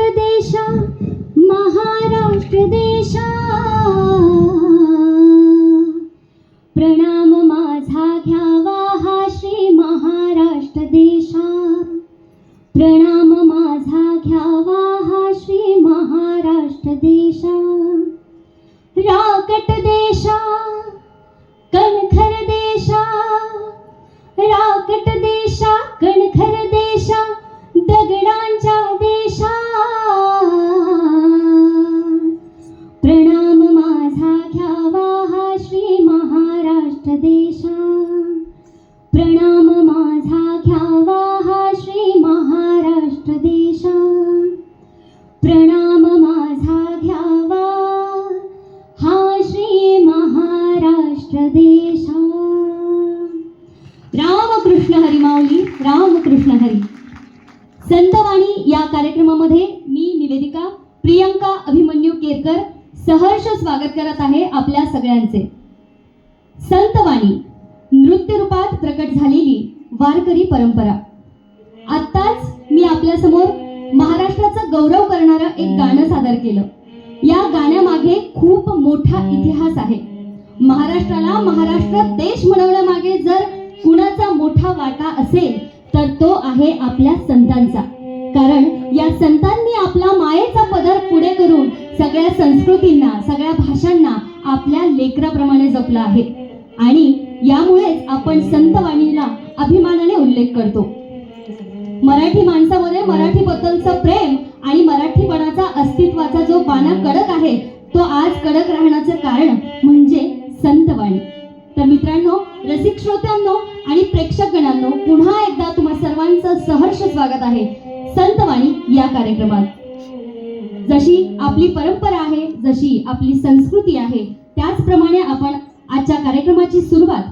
देशा महाराष्ट्र देशा. प्रणाम माझा घ्यावा हा श्री महाराष्ट्र देशा. प्रणाम माझा घ्यावा हा श्री महाराष्ट्र देशा. राकट देशा कणखर देशा. राकट देशा कणखर देशा महाराष्ट्र प्रणाम माझा घ्यावा हा श्री महाराष्ट्र देशा। प्रणाम माझा घ्यावा हा श्री महाराष्ट्र देशा। रामकृष्ण हरी माऊली रामकृष्ण हरी। संतवाणी या कार्यक्रमामध्ये मी निवेदिका प्रियंका अभिमन्यू केरकर सहर्ष स्वागत करत आहे आपल्या सगळ्यांचे. संतवाणी. नृत्य रूपात प्रकट झालेली वारकरी परंपरा. आत्ताच मी आपल्यासमोर महाराष्ट्राचा गौरव करणारं एक गाणं सादर केलं. या गाण्यामागे खूप मोठा इतिहास आहे. महाराष्ट्राला महाराष्ट्र देश म्हणवण्यामागे जर कुणाचा मोठा वाटा असेल तर तो आहे आपल्या संतांचा. कारण या संतांनी आपला मायेचा पदर पुढे करून सगळ्या संस्कृतींना सगळ्या भाषांना आपल्या लेकराप्रमाणे जपलं आहे. आणि यामुळेच आपण संतवाणीला अभिमानाने उल्लेख करतो. मराठी माणसामध्ये मराठी बद्दलचं प्रेम आणि मराठीपणाचा अस्तित्वाचा जो बाणा कडक आहे तो आज कडक राहण्याचं कारण म्हणजे संतवाणी तर मित्रांनो रसिक श्रोत्यांनो आणि प्रेक्षकगणांनो पुन्हा एकदा तुम्हा सर्वांचं सहर्ष स्वागत आहे संतवाणी या कार्यक्रमात. जशी आपली परंपरा आहे जशी आपली संस्कृती आहे आजच्या कार्यक्रमाची सुरुवात